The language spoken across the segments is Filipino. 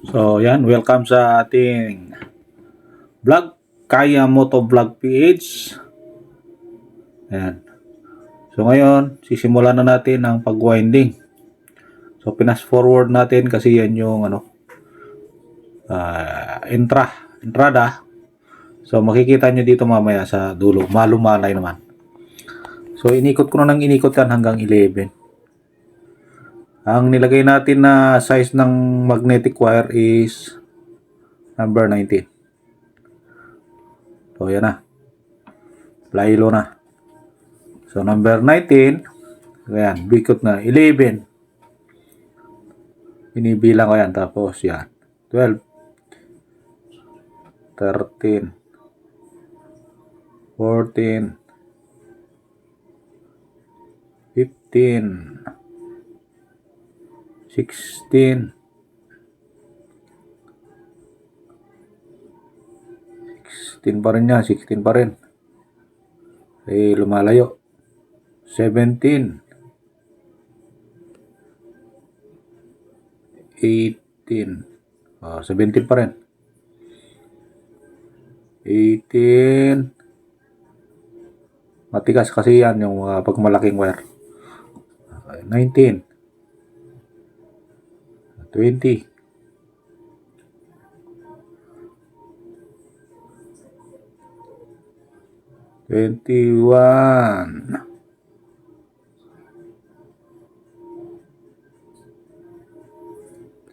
So, yan. Welcome sa ating vlog. Kaya Moto Vlog PH. Ayan. So, ngayon, sisimulan na natin ang pag-winding. So, pinas forward natin kasi yan yung ano, ah, intra, entrada. So, makikita nyo dito mamaya sa dulo. Malumanay naman. So, inikot ko na ng inikot yan hanggang 11. Ang nilagay natin na size ng magnetic wire is number 19. So, yan na. Plylo na. So, number 19. Ayan, bikot na. 11. Binibilang ko yan. Tapos, yan. 12. 13. 14. 15. 16 16 pa rin yan 16 pa rin. Eh lumalayo. 17 18 oh, 17 pa rin. 18 matigas kasi yan yung mga pagmalaking wire. 19 20. Twenty-one.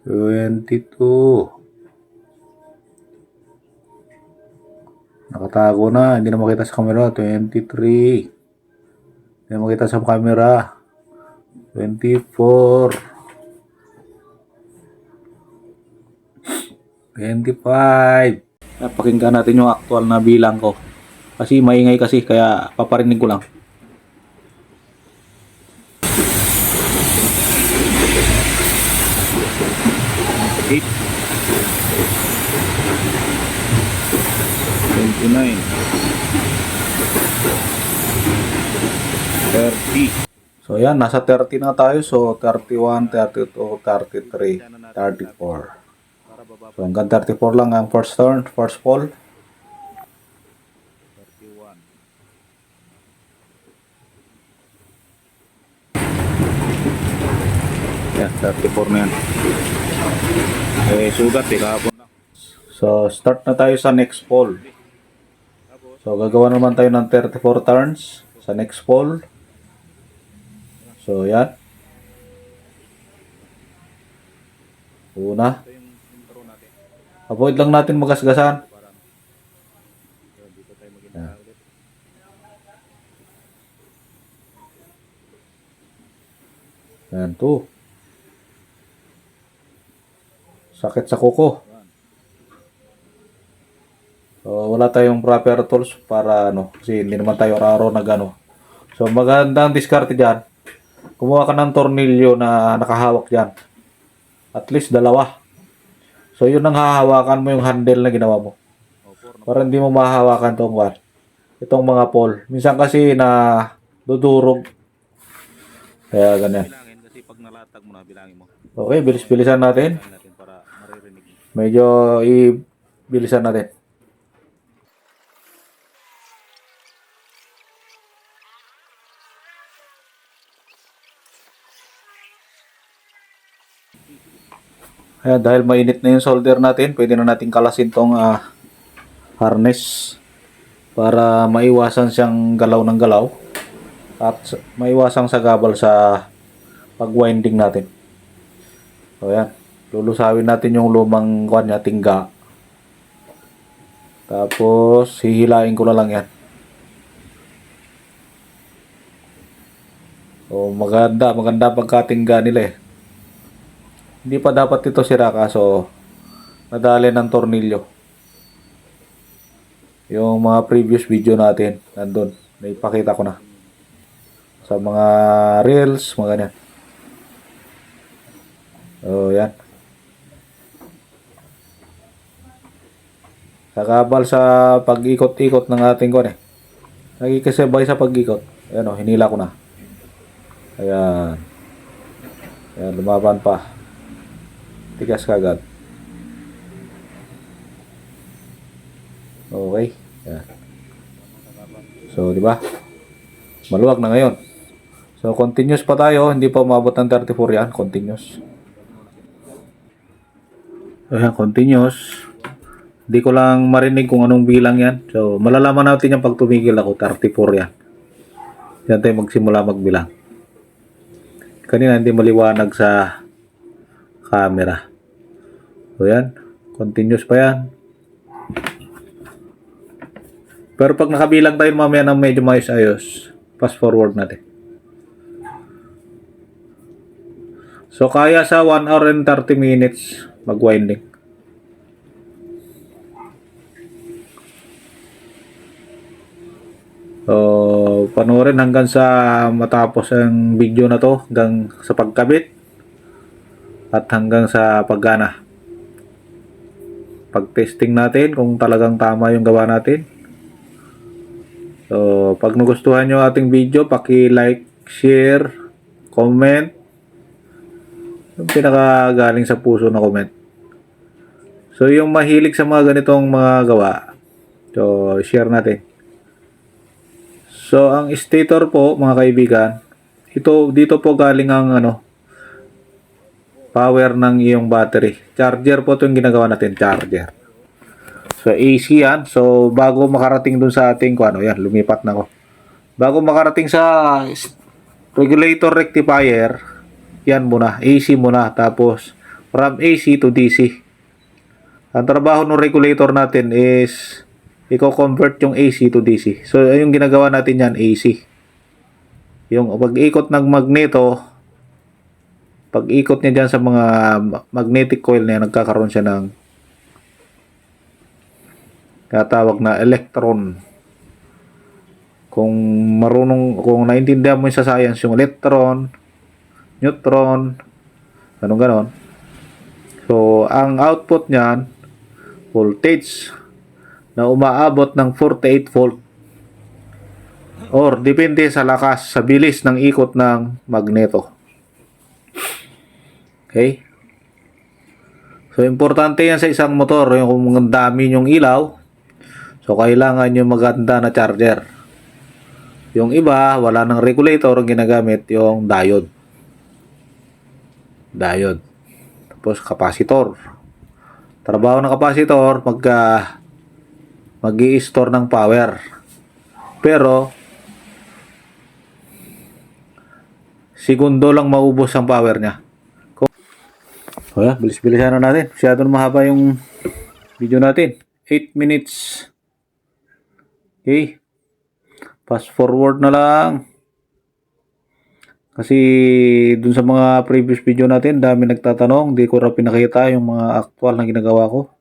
Twenty-two. Nakatago na. Hindi na makita sa camera. Twenty-three. Hindi na makita sa camera. Twenty-four. 25. Napakinggan natin yung actual na bilang ko. Kasi maingay kasi kaya paparinig ko lang. Eight. Twenty-nine. Thirty. So yan, nasa 30 na tayo. So 31, 32, 33, 34. So hanggang 34 lang ang first turn, first fall. 31. Yan, 34 na yan. Eh, sugat eh, kahapon na. So, start na tayo sa next fall. So, gagawa naman tayo ng 34 turns sa next fall. So, yan. Una. Avoid lang natin magasgasan. Yan. Yan to. Sakit sa kuko. So, wala tayong proper tools para ano, kasi hindi naman tayo araw na gano. So, magandang diskarte dyan. Kumuha ka ng tornilyo na nakahawak dyan. At least dalawa. So, yun ang hahawakan mo yung handle na ginawa mo. Para hindi mo mahahawakan tong one. Itong mga pole. Minsan kasi na dudurog. Kaya ganyan. Kasi pag nalatag mo na bilangin mo. Okay, bilis-bilisan natin. Medyo i-bilisan natin. Ayan, dahil mainit na yung solder natin, pwede na natin kalasin tong ah, harness para maiwasan siyang galaw ng galaw at maiwasan sa gabal sa pag-winding natin. So yan, lulusawin natin yung lumang kwan niya, tingga. Tapos hihilain ko na lang yan. So maganda, maganda pagkatingga nila eh. Hindi pa dapat ito sira kaso nadali ng tornilyo. Yung mga previous video natin, nandun. Naipakita ko na. Sa mga reels, mga ganyan. Oh, yan. Kakabal sa pag-ikot-ikot ng ating kon eh. Nagkikasabay sa pag-ikot. Ayan o, hinila ko na. Ayan. Ayan, lumaban pa tigas kagad. Okay. Yan. So, di ba? Maluwag na ngayon. So, continuous pa tayo. Hindi pa umabot ng 34 yan. Continuous. Ayan, continuous. Hindi ko lang marinig kung anong bilang yan. So, malalaman natin yan pag tumigil ako. 34 yan. Diyan tayo magsimula magbilang. Kanina hindi maliwanag sa camera. So, yan. Continuous pa yan. Pero pag nakabilang tayo mamaya ng medyo maayos-ayos, fast forward natin. So, kaya sa 1 hour and 30 minutes mag-winding. So, panoorin hanggang sa matapos ang video na to, hanggang sa pagkabit at hanggang sa paggana. Pag-testing natin kung talagang tama yung gawa natin. So, pag nagustuhan nyo ating video, paki-like, share, comment. Yung pinaka galing sa puso na comment. So, yung mahilig sa mga ganitong mga gawa, so, share natin. So, ang stator po, mga kaibigan, ito, dito po galing ang ano, power ng iyong battery. Charger po ito yung ginagawa natin, charger. So, AC yan. So, bago makarating dun sa ating, kung ano, yan, lumipat na ako. Bago makarating sa regulator rectifier, yan muna, AC muna. Tapos, from AC to DC. Ang trabaho ng regulator natin is, i-convert yung AC to DC. So, yung ginagawa natin yan, AC. Yung pag-ikot ng magneto, pag-ikot niya dyan sa mga ma- magnetic coil na yan, nagkakaroon siya ng katawag na electron. Kung marunong, kung naintindihan mo sa science, yung electron, neutron, ganun ganon. So, ang output niyan, voltage na umaabot ng 48 volt or depende sa lakas, sa bilis ng ikot ng magneto. Okay? So, importante yan sa isang motor. Yung kung dami yung ilaw, so kailangan yung maganda na charger. Yung iba, wala ng regulator, ginagamit yung diode. Diode. Tapos, capacitor. Trabaho ng capacitor, magka mag store ng power. Pero, segundo lang maubos ang power niya. Yan, bilis-bilisan na natin. Masyado na mahaba yung video natin. 8 minutes. Okay. Fast forward na lang. Kasi dun sa mga previous video natin, dami nagtatanong. Di ko na pinakita yung mga actual na ginagawa ko.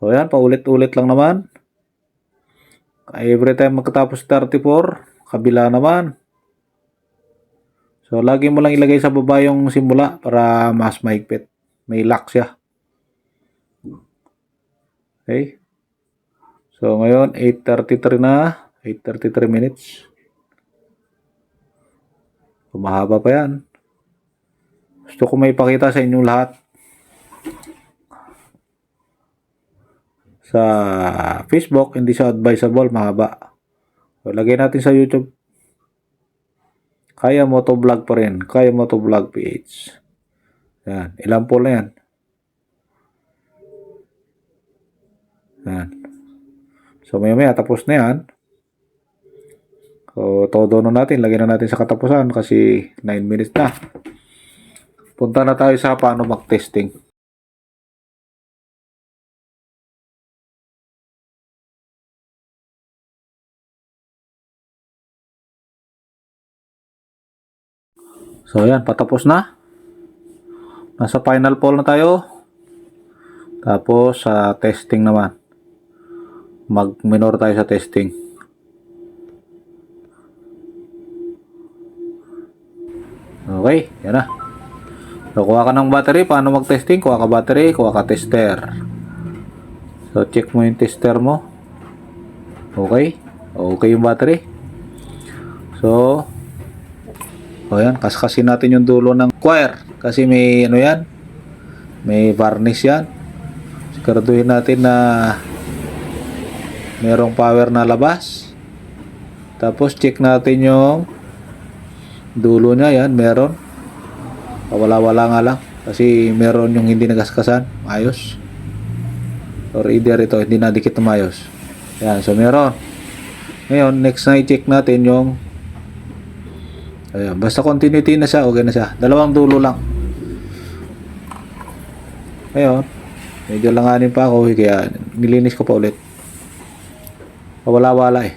So yan, paulit-ulit lang naman. Every time magkatapos 34, kabila naman. So, lagi mo lang ilagay sa baba yung simula para mas mahigpit. May lock siya. Okay. So, ngayon, 8.33 na. 8.33 minutes. Kumahaba pa yan. Gusto ko may pakita sa inyong lahat. Sa Facebook, hindi siya advisable, mahaba. So, lagay natin sa YouTube. Kaya mo to vlog pa rin. Kaya mo to vlog PH. Yan. Ilan po na yan. Yan. So, maya maya, tapos na yan. So, todo na natin. Lagyan na natin sa katapusan kasi 9 minutes na. Punta na tayo sa paano mag-testing. So, ayan, patapos na. Nasa final poll na tayo. Tapos, sa testing naman. Mag-minor tayo sa testing. Okay, yan na. So, kuha ka ng battery. Paano mag-testing? Kuha ka battery, kuha ka tester. So, check mo yung tester mo. Okay. Okay yung battery. So, o yan, kaskasin natin yung dulo ng wire. Kasi may ano yan, may varnish yan. Siguraduhin natin na merong power na labas. Tapos check natin yung dulo niya. Yan, meron. Wala-wala nga lang. Kasi meron yung hindi nagaskasan. Ayos. Or either ito, hindi nadikit na maayos. Yan, so meron. Ngayon, next na i-check natin yung Ayan, basta continuity na siya, okay na siya. Dalawang dulo lang. Ngayon, medyo langanin pa ako, kaya nilinis ko pa ulit. Wala-wala eh.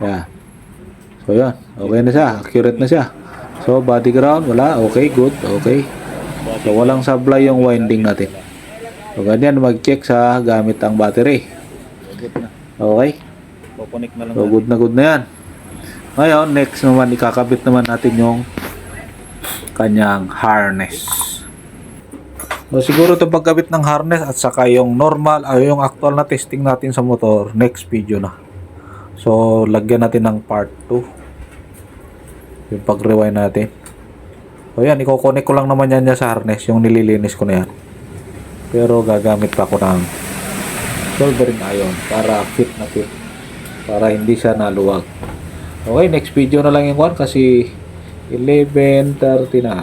Ayan. So, yan. Okay na siya. Accurate na siya. So, body ground, wala. Okay, good. Okay. So, walang sablay yung winding natin. So, ganyan, mag-check sa gamit ang battery. Good na. Okay. Kukunik na lang. So, good na good na yan. Ngayon, next naman, ikakabit naman natin yung kanyang harness. So, siguro ito pagkabit ng harness at saka yung normal, ay yung actual na testing natin sa motor, next video na. So, lagyan natin ng part 2. Yung pag-rewind natin. So, yan, iko-connect ko lang naman yan sa harness, yung nililinis ko na yan. Pero gagamit pa ako ng soldering iron para fit na fit. Para hindi siya naluwag. Okay, next video na lang yung one kasi 11.30 na.